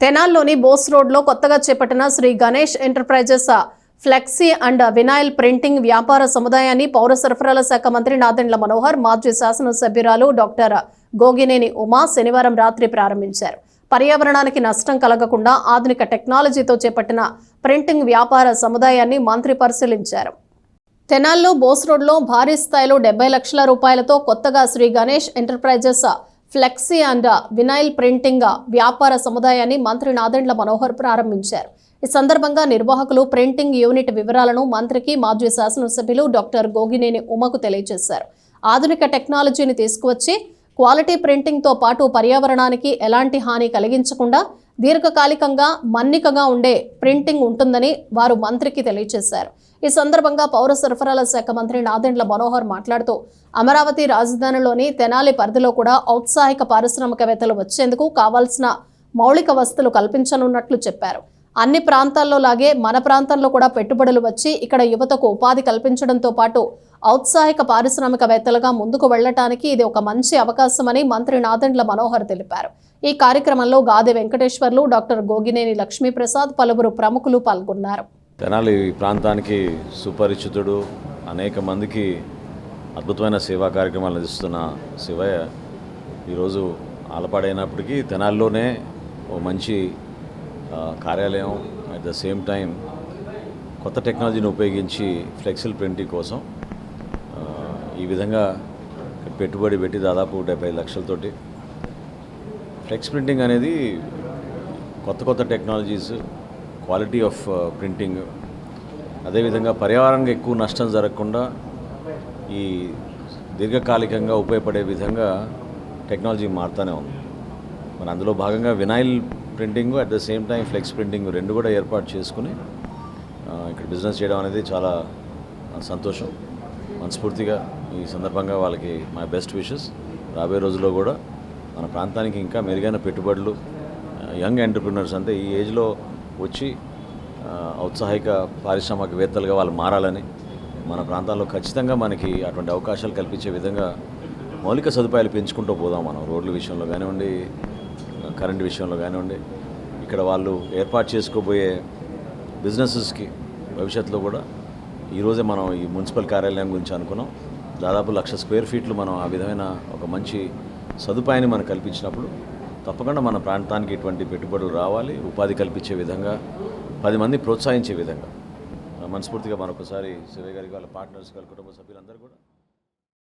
తెనాల్లోని బోస్ రోడ్లో కొత్తగా చేపట్టిన Shri Ganesh enterprises flexi and vinyl printing వ్యాపార సముదాయాన్ని పౌర సరఫరాల శాఖ మంత్రి నాదెండ్ల మనోహర్ మాజీ శాసనసభ్యురాలు డాక్టర్ గోగినేని ఉమా శనివారం రాత్రి ప్రారంభించారు. పర్యావరణానికి నష్టం కలగకుండా ఆధునిక టెక్నాలజీతో చేపట్టిన ప్రింటింగ్ వ్యాపార సముదాయాన్ని మంత్రి పరిశీలించారు. తెనాల్లో బోస్ రోడ్లో భారీ స్థాయిలో డెబ్బై లక్షల రూపాయలతో కొత్తగా Shri Ganesh enterprises flexi and vinyl printing వ్యాపార సముదాయాన్ని మంత్రి నాదెండ్ల మనోహర్ ప్రారంభించారు. ఈ సందర్భంగా నిర్వాహకులు ప్రింటింగ్ యూనిట్ వివరాలను మంత్రికి మాజీ శాసనసభ్యులు డాక్టర్ గోగినేని ఉమకు తెలియజేశారు. ఆధునిక టెక్నాలజీని తీసుకువచ్చి క్వాలిటీ ప్రింటింగ్తో పాటు పర్యావరణానికి ఎలాంటి హాని కలిగించకుండా దీర్ఘకాలికంగా మన్నికగా ఉండే ప్రింటింగ్ ఉంటుందని వారు మంత్రికి తెలియజేశారు. ఈ సందర్భంగా పౌర సరఫరాల శాఖ మంత్రి నాదెండ్ల మనోహర్ మాట్లాడుతూ అమరావతి రాజధానిలోని తెనాలి పరిధిలో కూడా ఔత్సాహిక పారిశ్రామికవేత్తలు వచ్చేందుకు కావాల్సిన మౌలిక వసతులు కల్పించనున్నట్లు చెప్పారు. అన్ని ప్రాంతాల్లో లాగే మన ప్రాంతంలో కూడా పెట్టుబడులు వచ్చి ఇక్కడ యువతకు ఉపాధి కల్పించడంతో పాటు ఔత్సాహిక పారిశ్రామికవేత్తలుగా ముందుకు వెళ్ళటానికి ఇది ఒక మంచి అవకాశమని మంత్రి నాదెండ్ల మనోహర్ తెలిపారు. ఈ కార్యక్రమంలో గాది వెంకటేశ్వర్లు డాక్టర్ గోగినేని లక్ష్మీప్రసాద్ పలువురు ప్రముఖులు పాల్గొన్నారు. తెనాలి ప్రాంతానికి సుపరిచితుడు. అనేక మందికి అద్భుతమైన సేవా కార్యక్రమాలు అందిస్తున్న శివయ్య ఈరోజు ఆలపాడైనప్పటికీ తెనాలిలోనే ఓ మంచి కార్యాలయం. అట్ ద సేమ్ టైం కొత్త టెక్నాలజీని ఉపయోగించి ఫ్లెక్సిల్ ప్రింటింగ్ కోసం ఈ విధంగా పెట్టుబడి పెట్టి దాదాపు డెబ్బై లక్షలతోటి. ఫ్లెక్స్ ప్రింటింగ్ అనేది కొత్త కొత్త టెక్నాలజీస్ క్వాలిటీ ఆఫ్ ప్రింటింగ్ అదేవిధంగా పర్యావరణంగా ఎక్కువ నష్టం జరగకుండా ఈ దీర్ఘకాలికంగా ఉపయోగపడే విధంగా టెక్నాలజీ మారుతూనే ఉంది. మరి అందులో భాగంగా vinyl printing at the same time flex printing రెండు కూడా ఏర్పాటు చేసుకుని uh, ఇక్కడ బిజినెస్ చేయడం అనేది చాలా uh, సంతోషం. మనస్ఫూర్తిగా ఈ సందర్భంగా వాళ్ళకి మై బెస్ట్ విషెస్ రాబోయే రోజుల్లో కూడా మన ప్రాంతానికి ఇంకా మెరుగైన పెట్టుబడులు యంగ్ ఎంటర్ప్రినర్స్ అంటే ఈ ఏజ్లో వచ్చి ఔత్సాహిక పారిశ్రామికవేత్తలుగా వాళ్ళు మారాలని మన ప్రాంతాల్లో ఖచ్చితంగా మనకి అటువంటి అవకాశాలు కల్పించే విధంగా మౌలిక సదుపాయాలు పెంచుకుంటూ పోదాం మనం. రోడ్ల విషయంలో కానివ్వండి కరెంట్ విషయంలో కానివ్వండి ఇక్కడ వాళ్ళు ఏర్పాటు చేసుకోబోయే బిజినెసెస్కి భవిష్యత్తులో కూడా ఈరోజే మనం ఈ మున్సిపల్ కార్యాలయం గురించి అనుకున్నాం. దాదాపు లక్ష స్క్వేర్ ఫీట్లు మనం ఆ విధమైన ఒక మంచి సదుపాయాన్ని మనం కల్పించినప్పుడు తప్పకుండా మన ప్రాంతానికి ఇటువంటి పెట్టుబడులు రావాలి ఉపాధి కల్పించే విధంగా పది మంది ప్రోత్సహించే విధంగా. మనస్ఫూర్తిగా మరొకసారి శివయ్య గారికి వాళ్ళ పార్ట్నర్స్ వాళ్ళ కుటుంబ సభ్యులందరూ కూడా